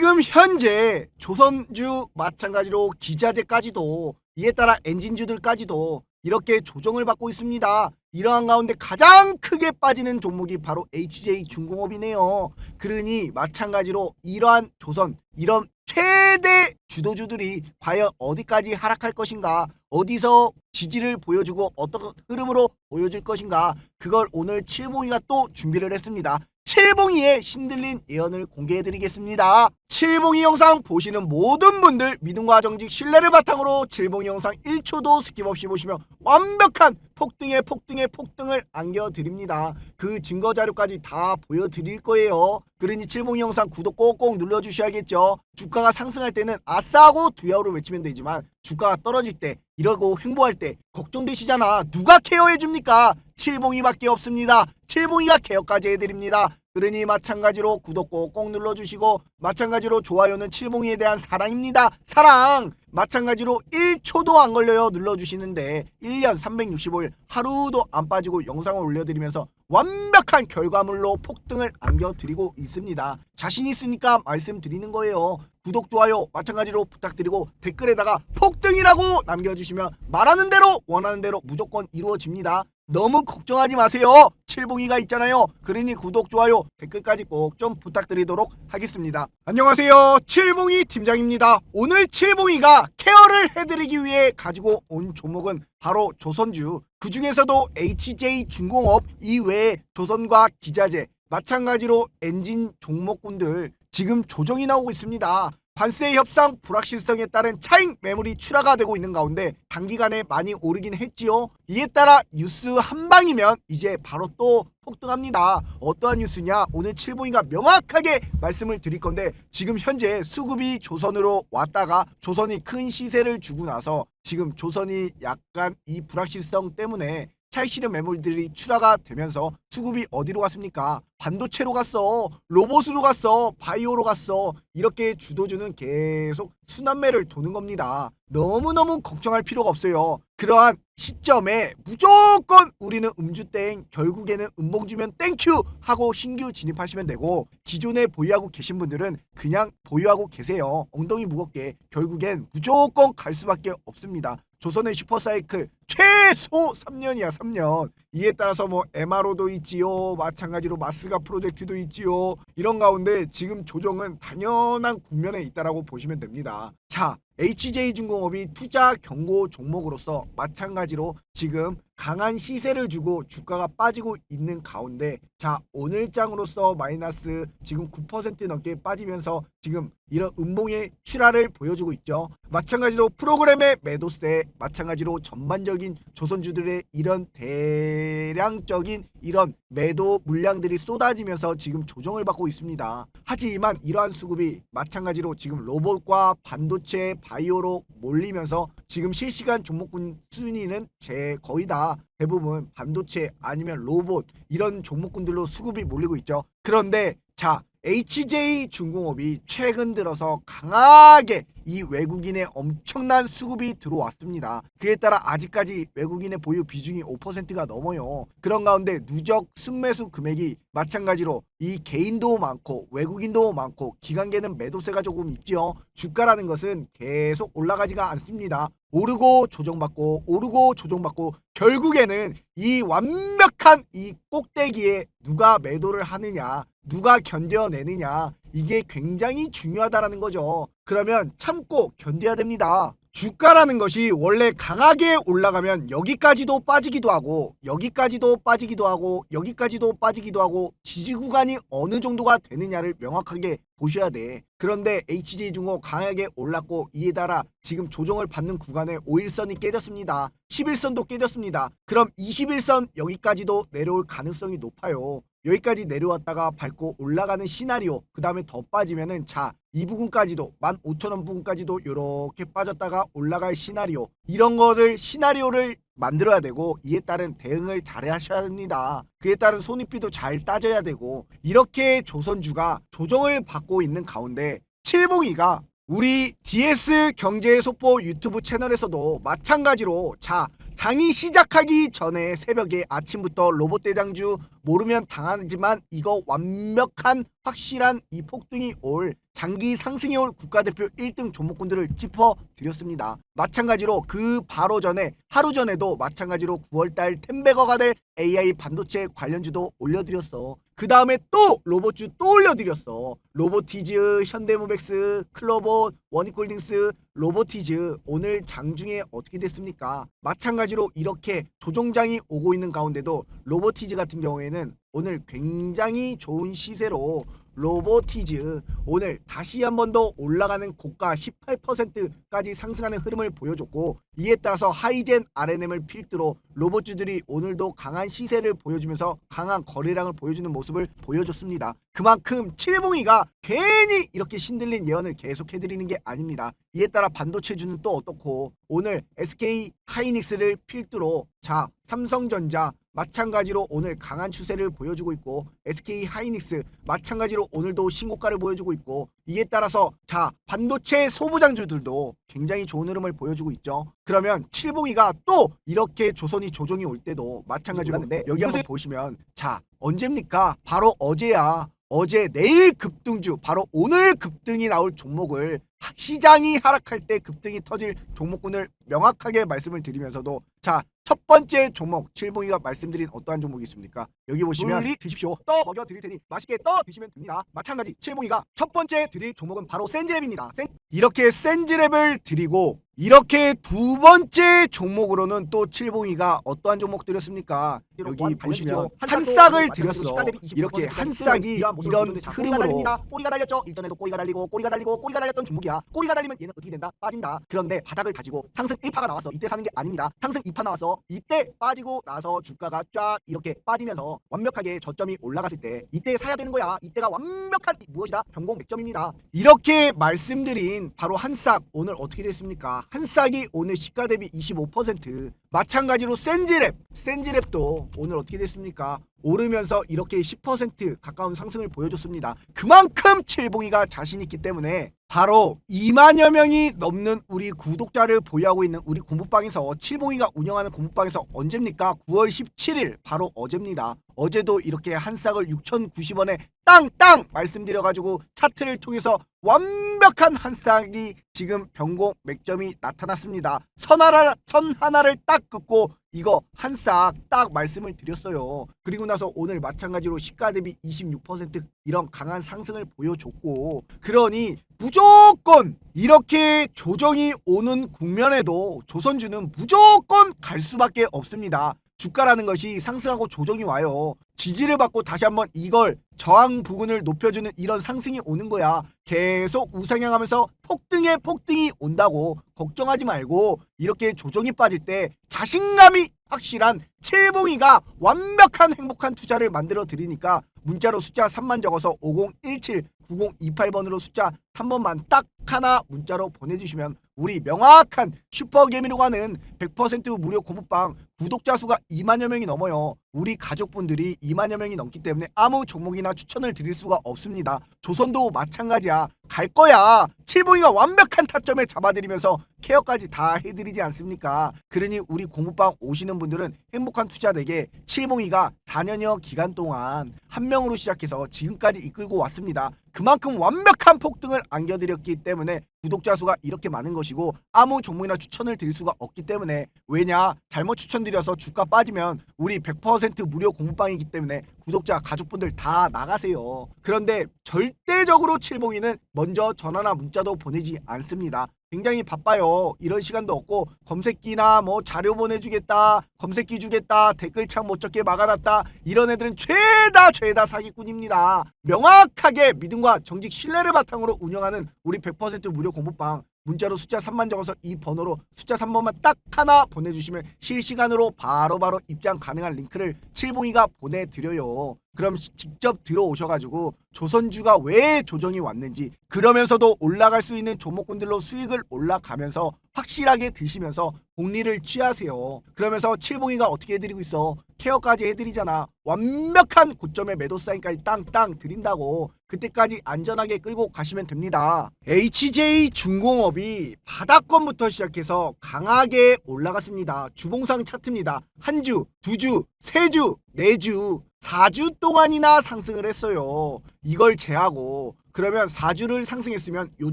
지금 현재 조선주 마찬가지로 기자재까지도 이에 따라 엔진주들까지도 이렇게 조정을 받고 있습니다. 이러한 가운데 가장 크게 빠지는 종목이 바로 HJ 중공업이네요. 그러니 마찬가지로 이러한 조선 이런 최대 주도주들이 과연 어디까지 하락할 것인가 어디서 지지를 보여주고 어떤 흐름으로 보여줄 것인가 그걸 오늘 칠봉이가 또 준비를 했습니다. 칠봉이의 신들린 예언을 공개해드리겠습니다. 칠봉이 영상 보시는 모든 분들 믿음과 정직 신뢰를 바탕으로 칠봉이 영상 1초도 스킵없이 보시면 완벽한 폭등의 폭등의 폭등을 안겨드립니다. 그 증거 자료까지 다 보여드릴 거예요. 그러니 칠봉이 영상 구독 꼭꼭 눌러주셔야겠죠. 주가가 상승할 때는 아싸하고 두야호를 외치면 되지만 주가가 떨어질 때 이러고 횡보할 때 걱정되시잖아. 누가 케어해줍니까? 칠봉이밖에 없습니다. 칠봉이가 케어까지 해드립니다. 그러니 마찬가지로 구독 꼭꼭 눌러주시고 마찬가지로 좋아요는 칠봉이에 대한 사랑입니다. 사랑! 마찬가지로 1초도 안 걸려요 눌러주시는데 1년 365일 하루도 안 빠지고 영상을 올려드리면서 완벽한 결과물로 폭등을 안겨드리고 있습니다. 자신 있으니까 말씀드리는 거예요. 구독, 좋아요 마찬가지로 부탁드리고 댓글에다가 폭등이라고 남겨주시면 말하는 대로 원하는 대로 무조건 이루어집니다. 너무 걱정하지 마세요. 칠봉이가 있잖아요. 그러니 구독, 좋아요, 댓글까지 꼭 좀 부탁드리도록 하겠습니다. 안녕하세요. 칠봉이 팀장입니다. 오늘 칠봉이가 케어를 해드리기 위해 가지고 온 종목은 바로 조선주. 그 중에서도 HJ 중공업 이외에 조선과 기자재, 마찬가지로 엔진 종목군들 지금 조정이 나오고 있습니다. 관세 협상 불확실성에 따른 차익 매물이 출하가 되고 있는 가운데 단기간에 많이 오르긴 했지요. 이에 따라 뉴스 한 방이면 이제 바로 또 폭등합니다. 어떠한 뉴스냐? 오늘 칠봉이가 명확하게 말씀을 드릴 건데 지금 현재 수급이 조선으로 왔다가 조선이 큰 시세를 주고 나서 지금 조선이 약간 이 불확실성 때문에 실현 매물들이 출하가 되면서 수급이 어디로 갔습니까? 반도체로 갔어. 로봇으로 갔어. 바이오로 갔어. 이렇게 주도주는 계속 순환매를 도는 겁니다. 너무너무 걱정할 필요가 없어요. 그러한 시점에 무조건 우리는 음주땡 결국에는 음봉 주면 땡큐 하고 신규 진입하시면 되고 기존에 보유하고 계신 분들은 그냥 보유하고 계세요. 엉덩이 무겁게 결국엔 무조건 갈 수밖에 없습니다. 조선의 슈퍼사이클 최소 3년이야 3년 이에 따라서 뭐 MRO도 있지요 마찬가지로 마스가 프로젝트도 있지요 이런 가운데 지금 조정은 당연한 국면에 있다라고 보시면 됩니다 자 HJ중공업이 투자 경고 종목으로서 마찬가지로 지금 강한 시세를 주고 주가가 빠지고 있는 가운데 자 오늘장으로서 마이너스 지금 9% 넘게 빠지면서 지금 이런 음봉의 출하를 보여주고 있죠. 마찬가지로 프로그램의 매도세 마찬가지로 전반적인 조선주들의 이런 대량적인 이런 매도 물량들이 쏟아지면서 지금 조정을 받고 있습니다. 하지만 이러한 수급이 마찬가지로 지금 로봇과 반도체 바이오로 몰리면서 지금 실시간 종목군 순위는 제 거의 다 대부분 반도체 아니면 로봇 이런 종목군들로 수급이 몰리고 있죠. 그런데 자 HJ 중공업이 최근 들어서 강하게 이 외국인의 엄청난 수급이 들어왔습니다. 그에 따라 아직까지 외국인의 보유 비중이 5%가 넘어요. 그런 가운데 누적 순매수 금액이 마찬가지로 이 개인도 많고 외국인도 많고 기관계는 매도세가 조금 있지요. 주가라는 것은 계속 올라가지가 않습니다. 오르고 조정받고 오르고 조정받고 결국에는 이 완벽한 이 꼭대기에 누가 매도를 하느냐 누가 견뎌내느냐 이게 굉장히 중요하다라는 거죠. 그러면 참고 견뎌야 됩니다. 주가라는 것이 원래 강하게 올라가면 여기까지도 빠지기도 하고 여기까지도 빠지기도 하고 여기까지도 빠지기도 하고 지지 구간이 어느 정도가 되느냐를 명확하게 보셔야 돼. 그런데 HJ중공 강하게 올랐고 이에 따라 지금 조정을 받는 구간에 5일선이 깨졌습니다. 11선도 깨졌습니다. 그럼 21선 여기까지도 내려올 가능성이 높아요. 여기까지 내려왔다가 밟고 올라가는 시나리오 그 다음에 더 빠지면은 자 이 부분까지도 15,000원 부분까지도 이렇게 빠졌다가 올라갈 시나리오 이런 거를 시나리오를 만들어야 되고 이에 따른 대응을 잘 하셔야 됩니다. 그에 따른 손익비도 잘 따져야 되고 이렇게 조선주가 조정을 받고 있는 가운데 칠봉이가 우리 DS 경제 속보 유튜브 채널에서도 마찬가지로 자 장이 시작하기 전에 새벽에 아침부터 로봇 대장주 모르면 당하지만 이거 완벽한 확실한 이 폭등이 올 장기 상승이 올 국가대표 1등 종목군들을 짚어 드렸습니다. 마찬가지로 그 바로 전에 하루 전에도 마찬가지로 9월달 템베거가 될 AI 반도체 관련주도 올려드렸어. 그 다음에 또 로봇주 또 올려드렸어. 로보티즈, 현대모백스, 클로봇, 원익홀딩스, 로보티즈 오늘 장중에 어떻게 됐습니까? 마찬가지로 이렇게 조종장이 오고 있는 가운데도 로보티즈 같은 경우에는 오늘 굉장히 좋은 시세로 로보티즈 오늘 다시 한 번 더 올라가는 고가 18%까지 상승하는 흐름을 보여줬고 이에 따라서 하이젠 RNM을 필두로 로봇주들이 오늘도 강한 시세를 보여주면서 강한 거래량을 보여주는 모습을 보여줬습니다. 그만큼 칠봉이가 괜히 이렇게 신들린 예언을 계속 해드리는 게 아닙니다. 이에 따라 반도체주는 또 어떻고 오늘 SK 하이닉스를 필두로 자 삼성전자 마찬가지로 오늘 강한 추세를 보여주고 있고 SK 하이닉스 마찬가지로 오늘도 신고가를 보여주고 있고 이에 따라서 자 반도체 소부장주들도 굉장히 좋은 흐름을 보여주고 있죠. 그러면 칠봉이가 또 이렇게 조선이 조정이 올 때도 마찬가지로 하는데 여기 한번 보시면 자 언제입니까? 바로 어제야. 어제 내일 급등주 바로 오늘 급등이 나올 종목을 시장이 하락할 때 급등이 터질 종목군을 명확하게 말씀을 드리면서도 자 첫 번째 종목 칠봉이가 말씀드린 어떠한 종목이 있습니까? 여기 보시면 물리 드십시오. 떠 먹여 드릴 테니 맛있게 떠 드시면 됩니다. 마찬가지 칠봉이가 첫 번째 드릴 종목은 바로 센즈랩입니다. 센... 이렇게 센즈랩을 드리고 이렇게 두 번째 종목으로는 또 칠봉이가 어떠한 종목 드렸습니까? 여기 보시면 한 싹을 드렸어. 이렇게 한 싹이 이런 흐름으로 꼬리가 달렸죠. 일전에도 꼬리가 달리고 꼬리가 달리고 꼬리가 달렸던 종목이야. 꼬리가 달리면 얘는 어떻게 된다? 빠진다. 그런데 바닥을 가지고 상승 1파가 나왔어. 이때 사는 게 아닙니다. 상승 2파 나왔어. 이때 빠지고 나서 주가가 쫙 이렇게 빠지면서 완벽하게 저점이 올라갔을 때 이때 사야 되는 거야. 이때가 완벽한 무엇이다? 변공 100점입니다. 이렇게 말씀드린 바로 한 싹 오늘 어떻게 됐습니까? 한 싹이 오늘 시가 대비 25% 마찬가지로 센지랩 센지랩도 오늘 어떻게 됐습니까? 오르면서 이렇게 10% 가까운 상승을 보여줬습니다. 그만큼 칠봉이가 자신 있기 때문에 바로 2만여 명이 넘는 우리 구독자를 보유하고 있는 우리 공부방에서 칠봉이가 운영하는 공부방에서 언제입니까? 9월 17일 바로 어제입니다. 어제도 이렇게 한 싹을 6,090원에 땅땅 말씀드려가지고 차트를 통해서 완 벽한 한 싹이 지금 변공 맥점이 나타났습니다. 선 하나 선 하나를 딱 긋고 이거 한 싹 딱 말씀을 드렸어요. 그리고 나서 오늘 마찬가지로 시가 대비 26% 이런 강한 상승을 보여줬고 그러니 무조건 이렇게 조정이 오는 국면에도 조선주는 무조건 갈 수밖에 없습니다. 주가라는 것이 상승하고 조정이 와요. 지지를 받고 다시 한번 이걸 저항 부근을 높여주는 이런 상승이 오는 거야. 계속 우상향하면서 폭등에 폭등이 온다고 걱정하지 말고 이렇게 조정이 빠질 때 자신감이 확실한 칠봉이가 완벽한 행복한 투자를 만들어 드리니까 문자로 숫자 3만 적어서 5017 9028번으로 숫자 3번만 딱 하나 문자로 보내주시면 우리 명확한 슈퍼개미로 가는 100% 무료 공부방 구독자 수가 2만여 명이 넘어요. 우리 가족분들이 2만여 명이 넘기 때문에 아무 종목이나 추천을 드릴 수가 없습니다. 조선도 마찬가지야. 갈 거야. 칠봉이가 완벽한 타점에 잡아드리면서 케어까지 다 해드리지 않습니까? 그러니 우리 공부방 오시는 분들은 행복한 투자 되게 칠봉이가 4년여 기간 동안 한 명으로 시작해서 지금까지 이끌고 왔습니다. 그만큼 완벽한 폭등을 안겨드렸기 때문에 구독자 수가 이렇게 많은 것이고 아무 종목이나 추천을 드릴 수가 없기 때문에 왜냐 잘못 추천드려서 주가 빠지면 우리 100% 무료 공부방이기 때문에 구독자 가족분들 다 나가세요. 그런데 절대적으로 칠봉이는 먼저 전화나 문자도 보내지 않습니다. 굉장히 바빠요. 이런 시간도 없고 검색기나 뭐 자료 보내주겠다, 검색기 주겠다, 댓글창 못 적게 막아놨다 이런 애들은 죄다 죄다 사기꾼입니다. 명확하게 믿음과 정직 신뢰를 바탕으로 운영하는 우리 100% 무료 공부방 문자로 숫자 3만 적어서 이 번호로 숫자 3번만 딱 하나 보내주시면 실시간으로 바로바로 입장 가능한 링크를 칠봉이가 보내드려요. 그럼 시- 직접 들어오셔가지고 조선주가 왜 조정이 왔는지 그러면서도 올라갈 수 있는 종목군들로 수익을 올라가면서 확실하게 드시면서 복리를 취하세요. 그러면서 칠봉이가 어떻게 해드리고 있어? 케어까지 해드리잖아. 완벽한 고점의 매도 사인까지 땅땅 드린다고. 그때까지 안전하게 끌고 가시면 됩니다. HJ 중공업이 바닥권부터 시작해서 강하게 올라갔습니다. 주봉상 차트입니다. 한 주, 두 주, 세 주, 네 주, 4주 동안이나 상승을 했어요. 이걸 제하고 그러면 4주를 상승했으면 요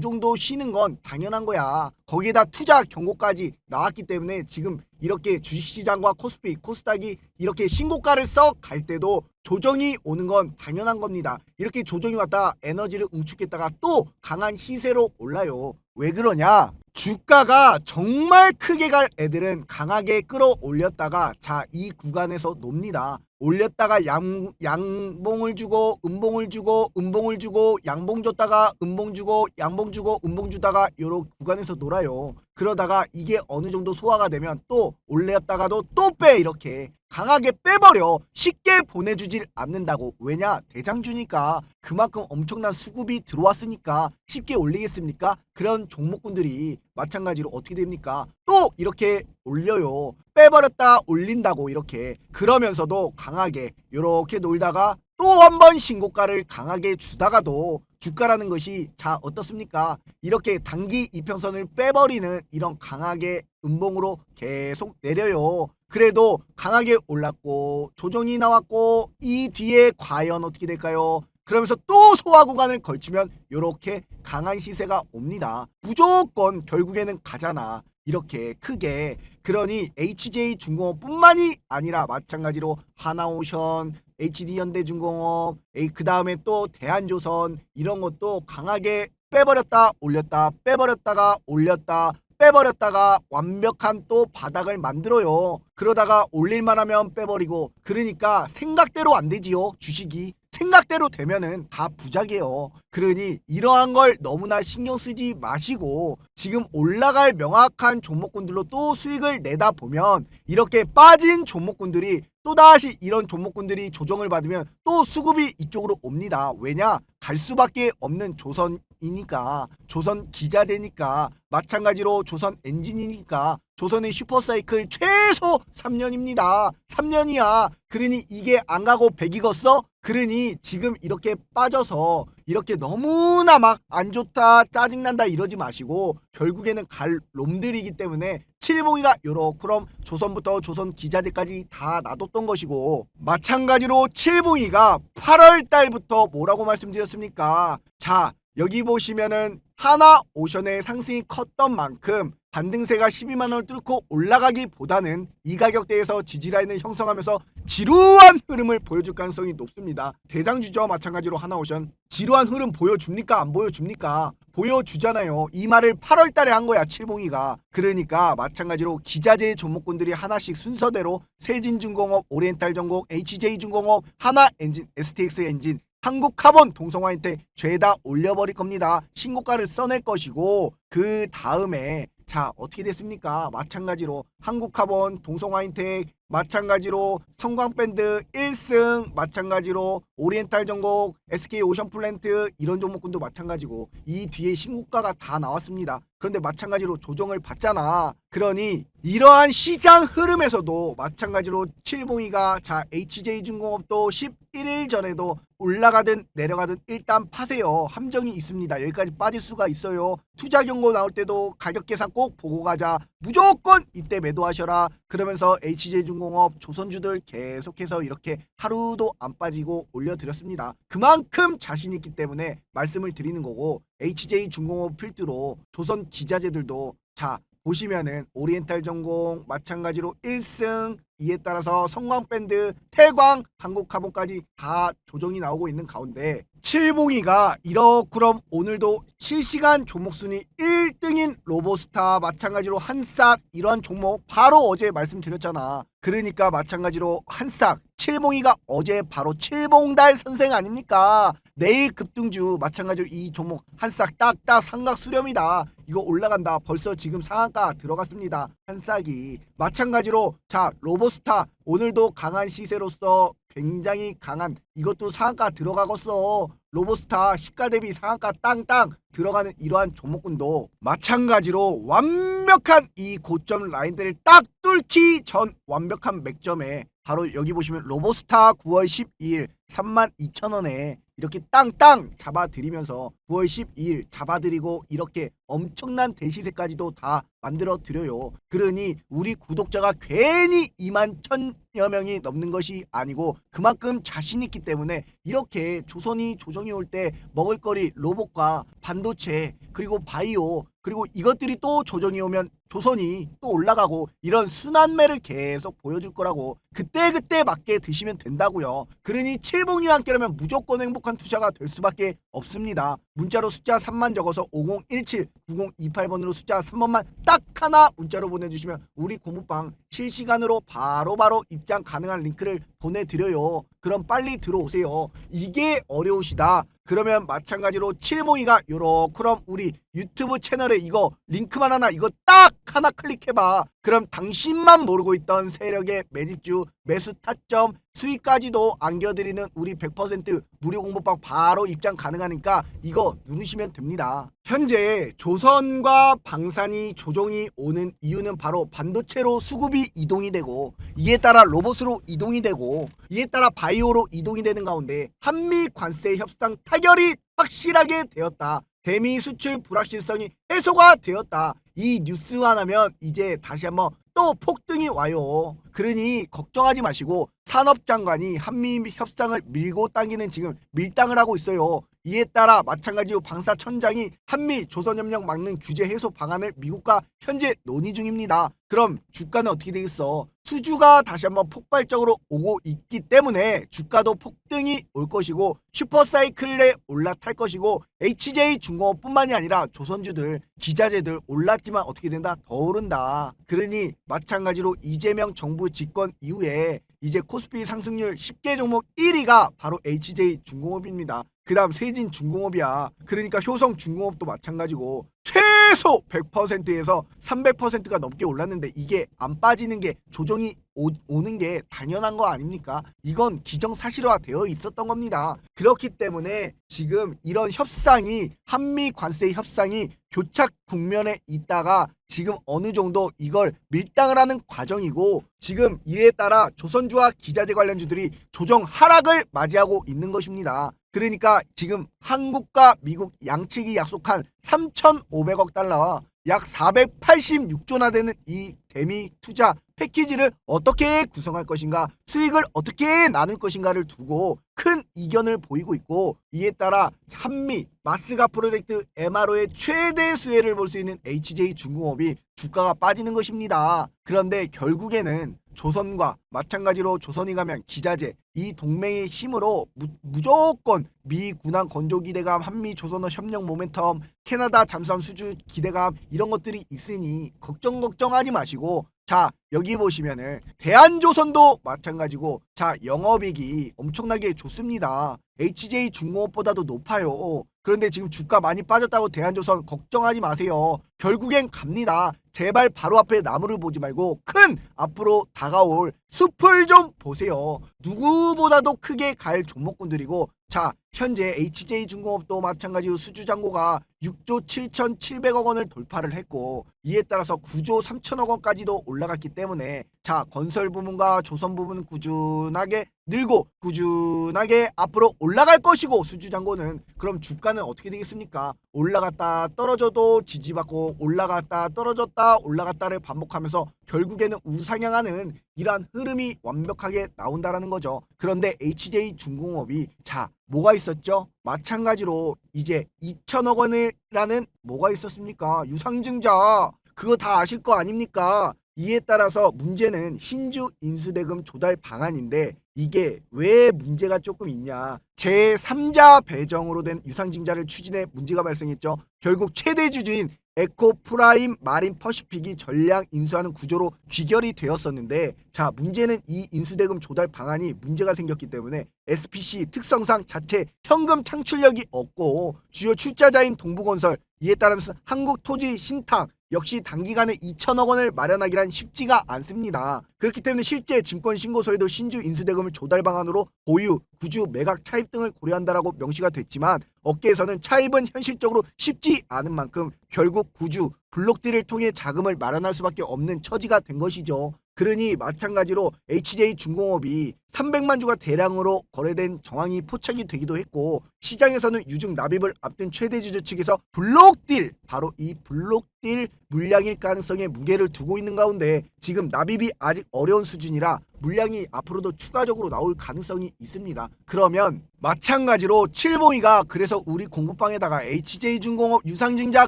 정도 쉬는 건 당연한 거야. 거기에다 투자 경고까지 나왔기 때문에 지금 이렇게 주식시장과 코스피, 코스닥이 이렇게 신고가를 써갈 때도 조정이 오는 건 당연한 겁니다. 이렇게 조정이 왔다 에너지를 응축했다가 또 강한 시세로 올라요. 왜 그러냐? 주가가 정말 크게 갈 애들은 강하게 끌어올렸다가 자 이 구간에서 놉니다. 올렸다가 양, 양봉을 주고 음봉을 주고 음봉을 주고 양봉 줬다가 음봉 주고 양봉 주고 음봉 주다가 요런 구간에서 놀아요. 그러다가 이게 어느 정도 소화가 되면 또 올렸다가도 또 빼 이렇게 강하게 빼버려 쉽게 보내주질 않는다고 왜냐 대장주니까 그만큼 엄청난 수급이 들어왔으니까 쉽게 올리겠습니까 그런 종목군들이 마찬가지로 어떻게 됩니까? 또 이렇게 올려요. 빼버렸다 올린다고 이렇게. 그러면서도 강하게 이렇게 놀다가 또 한 번 신고가를 강하게 주다가도 주가라는 것이 자 어떻습니까? 이렇게 단기 이평선을 빼버리는 이런 강하게 음봉으로 계속 내려요. 그래도 강하게 올랐고 조정이 나왔고 이 뒤에 과연 어떻게 될까요? 그러면서 또 소화 구간을 걸치면 이렇게 강한 시세가 옵니다. 무조건 결국에는 가잖아. 이렇게 크게 그러니 HJ 중공업뿐만이 아니라 마찬가지로 하나오션, HD 현대중공업, 그 다음에 또 대한조선 이런 것도 강하게 빼버렸다 올렸다 빼버렸다가 올렸다 빼버렸다가 완벽한 또 바닥을 만들어요. 그러다가 올릴만 하면 빼버리고 그러니까 생각대로 안 되지요 주식이 생각대로 되면은 다 부작이에요. 그러니 이러한 걸 너무나 신경 쓰지 마시고 지금 올라갈 명확한 종목군들로 또 수익을 내다 보면 이렇게 빠진 종목군들이 또다시 이런 종목군들이 조정을 받으면 또 수급이 이쪽으로 옵니다. 왜냐? 갈 수밖에 없는 조선이니까 조선 기자재니까 마찬가지로 조선 엔진이니까 조선의 슈퍼사이클 최소 3년입니다. 3년이야. 그러니 이게 안 가고 100이겠어? 그러니 지금 이렇게 빠져서 이렇게 너무나 막 안 좋다 짜증난다 이러지 마시고 결국에는 갈 놈들이기 때문에 칠봉이가 요렇게 그럼 조선부터 조선 기자재까지 다 놔뒀던 것이고 마찬가지로 칠봉이가 8월 달부터 뭐라고 말씀드렸습니까? 자 여기 보시면은 하나 오션의 상승이 컸던 만큼 반등세가 12만 원을 뚫고 올라가기보다는 이 가격대에서 지지라인을 형성하면서 지루한 흐름을 보여줄 가능성이 높습니다. 대장주죠 마찬가지로 하나오션 지루한 흐름 보여줍니까 안 보여줍니까? 보여주잖아요. 이 말을 8월 달에 한 거야 칠봉이가. 그러니까 마찬가지로 기자재 종목군들이 하나씩 순서대로 세진중공업, 오리엔탈전공, HJ중공업, 하나엔진, STX 엔진 한국 카본 동성화인테 죄다 올려버릴 겁니다. 신고가를 써낼 것이고 그 다음에 자 어떻게 됐습니까? 마찬가지로 한국 카본 동성화인텍 마찬가지로 성광밴드 1승 마찬가지로 오리엔탈 전곡 SK 오션 플랜트 이런 종목군도 마찬가지고 이 뒤에 신고가가 다 나왔습니다. 그런데 마찬가지로 조정을 받잖아. 그러니 이러한 시장 흐름에서도 마찬가지로 칠봉이가 자 HJ중공업도 11일 전에도 올라가든 내려가든 일단 파세요. 함정이 있습니다. 여기까지 빠질 수가 있어요. 투자 경고 나올 때도 가격 계산 꼭 보고 가자. 무조건 이때 매도하셔라. 그러면서 HJ중공업 조선주들 계속해서 이렇게 하루도 안 빠지고 올려드렸습니다. 그만큼 자신 있기 때문에 말씀을 드리는 거고 HJ중공업 필두로 조선 기자재들도 자 보시면은 오리엔탈 전공 마찬가지로 1승 이에 따라서 성광밴드, 태광, 한국카본까지 다 조정이 나오고 있는 가운데 칠봉이가 이러그럼 오늘도 실시간 종목 순위 1등인 로보스타 마찬가지로 한싹 이러한 종목 바로 어제 말씀드렸잖아. 그러니까 마찬가지로 한싹 칠봉이가 어제 바로 칠봉달 선생 아닙니까? 내일 급등주 마찬가지로 이 종목 한 싹 딱딱 삼각 수렴이다. 이거 올라간다. 벌써 지금 상한가 들어갔습니다. 한 싹이 마찬가지로 자 로보스타 오늘도 강한 시세로서 굉장히 강한 이것도 상한가 들어가겠어. 로보스타 시가 대비 상한가 땅땅 들어가는 이러한 종목군도 마찬가지로 완벽한 이 고점 라인들을 딱 뚫기 전 완벽한 맥점에 바로 여기 보시면 로보스타 9월 12일 32,000원에 이렇게 땅땅 잡아드리면서 9월 12일 잡아드리고 이렇게 엄청난 대시세까지도 다 만들어 드려요. 그러니 우리 구독자가 괜히 2만 천여 명이 넘는 것이 아니고 그만큼 자신 있기 때문에 이렇게 조선이 조정이 올 때 먹을거리 로봇과 반도체 그리고 바이오 그리고 이것들이 또 조정이 오면 조선이 또 올라가고 이런 순환매를 계속 보여줄 거라고 그때그때 맞게 드시면 된다고요. 그러니 칠봉이와 함께라면 무조건 행복한 투자가 될 수밖에 없습니다. 문자로 숫자 3만 적어서 5017 9028번으로 숫자 3번만 딱 하나 문자로 보내주시면 우리 공부방 실시간으로 바로 바로 입장 가능한 링크를 보내드려요. 그럼 빨리 들어오세요. 이게 어려우시다. 그러면 마찬가지로 칠봉이가 요러 그럼 우리 유튜브 채널에 이거 링크만 하나 이거 딱 하나 클릭해봐. 그럼 당신만 모르고 있던 세력의 매집주 매수 타점 수익까지도 안겨드리는 우리 100% 무료 공부방 바로 입장 가능하니까 이거 누르시면 됩니다. 현재 조선과 방산이 조정이 오는 이유는 바로 반도체로 수급이 이동이 되고 이에 따라 로봇으로 이동이 되고 이에 따라 바이오로 이동이 되는 가운데 한미 관세 협상 타결이 확실하게 되었다. 대미 수출 불확실성이 해소가 되었다. 이 뉴스만 하면 이제 다시 한번 또 폭등이 와요. 그러니 걱정하지 마시고 산업장관이 한미 협상을 밀고 당기는 지금 밀당을 하고 있어요. 이에 따라 마찬가지로 방사천장이 한미 조선협력 막는 규제 해소 방안을 미국과 현재 논의 중입니다. 그럼 주가는 어떻게 되겠어? 수주가 다시 한번 폭발적으로 오고 있기 때문에 주가도 폭등이 올 것이고 슈퍼사이클에 올라탈 것이고 HJ 중공업뿐만이 아니라 조선주들 기자재들 올랐지만 어떻게 된다? 더 오른다. 그러니 마찬가지로 이재명 정부 집권 이후에 이제 코스피 상승률 10개 종목 1위가 바로 HJ 중공업입니다. 그 다음 세진 중공업이야. 그러니까 효성 중공업도 마찬가지고 최소 100%에서 300%가 넘게 올랐는데 이게 안 빠지는 게 조정이 오, 오는 게 당연한 거 아닙니까? 이건 기정사실화 되어 있었던 겁니다. 그렇기 때문에 지금 이런 협상이 한미 관세 협상이 교착 국면에 있다가 지금 어느 정도 이걸 밀당을 하는 과정이고 지금 이에 따라 조선주와 기자재 관련주들이 조정 하락을 맞이하고 있는 것입니다. 그러니까 지금 한국과 미국 양측이 약속한 3,500억 달러 약 486조나 되는 이 대미 투자 패키지를 어떻게 구성할 것인가 수익을 어떻게 나눌 것인가를 두고 큰 이견을 보이고 있고 이에 따라 한미 마스가 프로젝트 MRO의 최대 수혜를 볼 수 있는 HJ 중공업이 주가가 빠지는 것입니다. 그런데 결국에는 조선과 마찬가지로 조선이 가면 기자재 이 동맹의 힘으로 무, 무조건 미 군함 건조 기대감 한미 조선어 협력 모멘텀 캐나다 잠수함 수주 기대감 이런 것들이 있으니 걱정 걱정하지 마시고 자 여기 보시면은 대한조선도 마찬가지고 자 영업이익이 엄청나게 좋습니다. HJ 중공업보다도 높아요. 그런데 지금 주가 많이 빠졌다고 대한조선 걱정하지 마세요. 결국엔 갑니다. 제발 바로 앞에 나무를 보지 말고 큰 앞으로 다가올 숲을 좀 보세요. 누구보다도 크게 갈 종목군들이고 자 현재 HJ 중공업도 마찬가지로 수주 잔고가 6조 7,700억 원을 돌파를 했고 이에 따라서 9조 3천억 원까지도 올라갔기 때문에 자 건설 부문과 조선 부문은 꾸준하게 늘고 꾸준하게 앞으로 올라갈 것이고 수주 잔고는 그럼 주가는 어떻게 되겠습니까? 올라갔다 떨어져도 지지받고 올라갔다 떨어졌다 올라갔다를 반복하면서 결국에는 우상향하는 이러한 흐름이 완벽하게 나온다라는 거죠. 그런데 HJ 중공업이 자 뭐가 있었죠? 마찬가지로 이제 2천억 원이라는 뭐가 있었습니까? 유상증자 그거 다 아실 거 아닙니까? 이에 따라서 문제는 신주 인수대금 조달 방안인데 이게 왜 문제가 조금 있냐 제3자 배정으로 된 유상증자를 추진해 문제가 발생했죠 결국 최대 주주인 에코 프라임 마린 퍼시픽이 전량 인수하는 구조로 귀결이 되었었는데 자 문제는 이 인수대금 조달 방안이 문제가 생겼기 때문에 SPC 특성상 자체 현금 창출력이 없고 주요 출자자인 동부건설 이에 따르면서 한국토지신탁 역시 단기간에 2천억 원을 마련하기란 쉽지가 않습니다. 그렇기 때문에 실제 증권신고서에도 신주 인수대금을 조달 방안으로 보유, 구주, 매각, 차입 등을 고려한다라고 명시가 됐지만 업계에서는 차입은 현실적으로 쉽지 않은 만큼 결국 구주, 블록딜을 통해 자금을 마련할 수밖에 없는 처지가 된 것이죠. 그러니 마찬가지로 HJ 중공업이 300만 주가 대량으로 거래된 정황이 포착이 되기도 했고 시장에서는 유증 납입을 앞둔 최대 주주 측에서 블록딜 바로 이 블록딜 물량일 가능성에 무게를 두고 있는 가운데 지금 납입이 아직 어려운 수준이라 물량이 앞으로도 추가적으로 나올 가능성이 있습니다. 그러면 마찬가지로 칠봉이가 그래서 우리 공부방에다가 HJ중공업 유상증자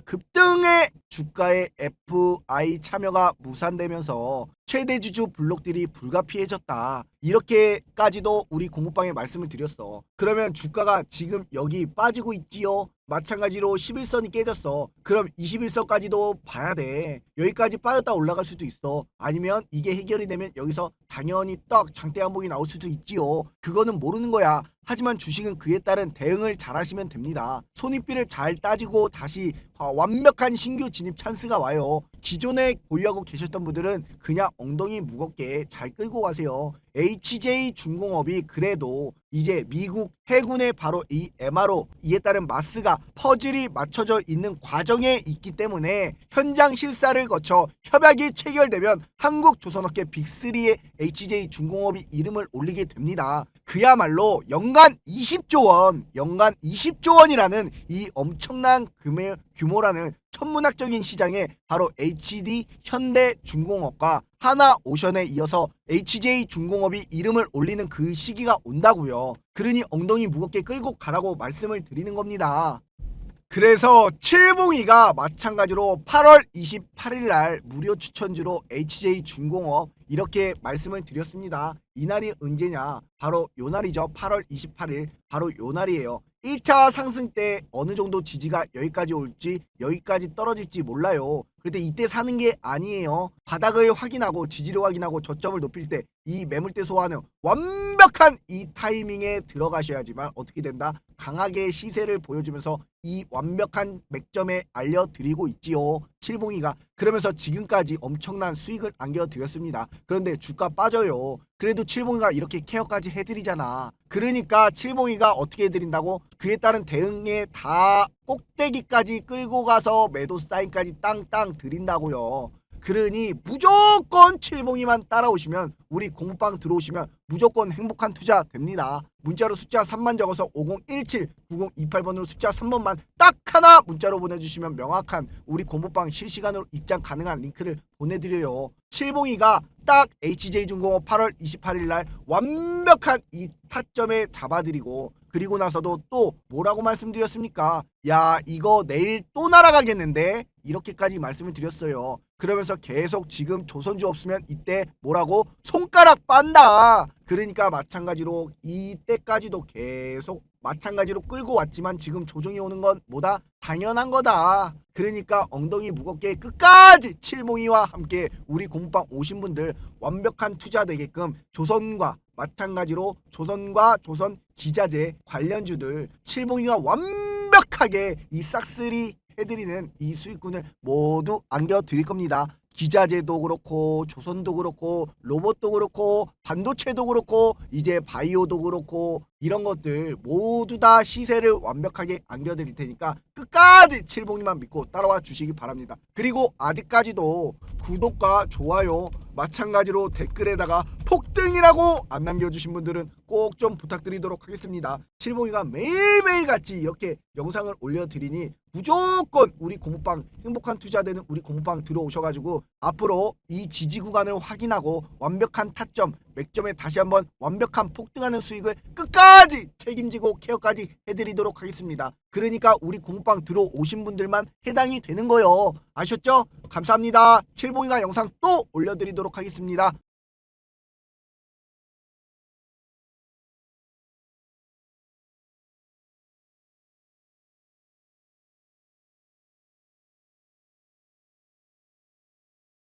급등의 주가의 FI 참여가 무산되면서 최대 주주 블록들이 불가피해졌다. 이렇게까지도 우리 공부방에 말씀을 드렸어. 그러면 주가가 지금 여기 빠지고 있지요. 마찬가지로 11선이 깨졌어. 그럼 21선까지도 봐야 돼. 여기까지 빠졌다 올라갈 수도 있어. 아니면 이게 해결이 되면 여기서 당연히 떡 장대 한복이 나올 수도 있지요. 그거는 모르는 거야. 하지만 주식은 그에 따른 대응을 잘 하시면 됩니다. 손익비를 잘 따지고 다시 완벽한 신규 진입 찬스가 와요. 기존에 보유하고 계셨던 분들은 그냥 엉덩이 무겁게 잘 끌고 가세요. HJ 중공업이 그래도 이제 미국 해군의 바로 이 MRO 이에 따른 마스가 퍼즐이 맞춰져 있는 과정에 있기 때문에 현장 실사를 거쳐 협약이 체결되면 한국 조선업계 빅3의 HJ 중공업이 이름을 올리게 됩니다. 그야말로 연간 20조 원, 연간 20조 원이라는 이 엄청난 금액 규모라는 천문학적인 시장에 바로 HD 현대 중공업과 하나 오션에 이어서 HJ 중공업이 이름을 올리는 그 시기가 온다고요. 그러니 엉덩이 무겁게 끌고 가라고 말씀을 드리는 겁니다. 그래서 칠봉이가 마찬가지로 8월 28일 날 무료 추천주로 HJ 중공업 이렇게 말씀을 드렸습니다. 이날이 언제냐? 바로 요 날이죠. 8월 28일 바로 요 날이에요. 1차 상승 때 어느 정도 지지가 여기까지 올지 여기까지 떨어질지 몰라요. 그런데 이때 사는 게 아니에요. 바닥을 확인하고 지지를 확인하고 저점을 높일 때 이 매물대 소화는 완벽한 이 타이밍에 들어가셔야지만 어떻게 된다? 강하게 시세를 보여주면서 이 완벽한 맥점에 알려드리고 있지요. 칠봉이가 그러면서 지금까지 엄청난 수익을 안겨드렸습니다. 그런데 주가 빠져요. 그래도 칠봉이가 이렇게 케어까지 해드리잖아. 그러니까 칠봉이가 어떻게 해드린다고? 그에 따른 대응에 다 꼭대기까지 끌고 가서 매도 사인까지 땅땅 드린다고요. 그러니 무조건 칠봉이만 따라오시면 우리 공부방 들어오시면 무조건 행복한 투자 됩니다. 문자로 숫자 3만 적어서 5017 9028번으로 숫자 3번만 딱 하나 문자로 보내주시면 명확한 우리 공부방 실시간으로 입장 가능한 링크를 보내드려요. 칠봉이가 딱 HJ중공업 8월 28일 날 완벽한 이 타점에 잡아드리고 그리고 나서도 또 뭐라고 말씀드렸습니까? 야 이거 내일 또 날아가겠는데 이렇게까지 말씀을 드렸어요. 그러면서 계속 지금 조선주 없으면 이때 뭐라고 손가락 빤다. 그러니까 마찬가지로 이때까지도 계속 마찬가지로 끌고 왔지만 지금 조정이 오는 건 뭐다? 당연한 거다. 그러니까 엉덩이 무겁게 끝까지 칠몽이와 함께 우리 공부방 오신 분들 완벽한 투자 되게끔 조선과 마찬가지로 조선과 조선 기자재 관련주들 칠봉이가 완 벽하게 이 싹쓸이 해드리는 이 수익군을 모두 안겨드릴 겁니다. 기자재도 그렇고 조선도 그렇고 로봇도 그렇고 반도체도 그렇고 이제 바이오도 그렇고 이런 것들 모두 다 시세를 완벽하게 안겨드릴 테니까 끝까지 칠봉이만 믿고 따라와 주시기 바랍니다. 그리고 아직까지도 구독과 좋아요 마찬가지로 댓글에다가 폭등이라고 안 남겨주신 분들은 꼭 좀 부탁드리도록 하겠습니다. 칠봉이가 매일매일 같이 이렇게 영상을 올려드리니 무조건 우리 공부방 행복한 투자되는 우리 공부방 들어오셔가지고 앞으로 이 지지 구간을 확인하고 완벽한 타점 맥점에 다시 한번 완벽한 폭등하는 수익을 끝까지 책임지고 케어까지 해드리도록 하겠습니다. 그러니까 우리 공부방 들어오신 분들만 해당이 되는 거요. 아셨죠? 감사합니다. 칠봉이가 영상 또 올려드리 도록 하겠습니다.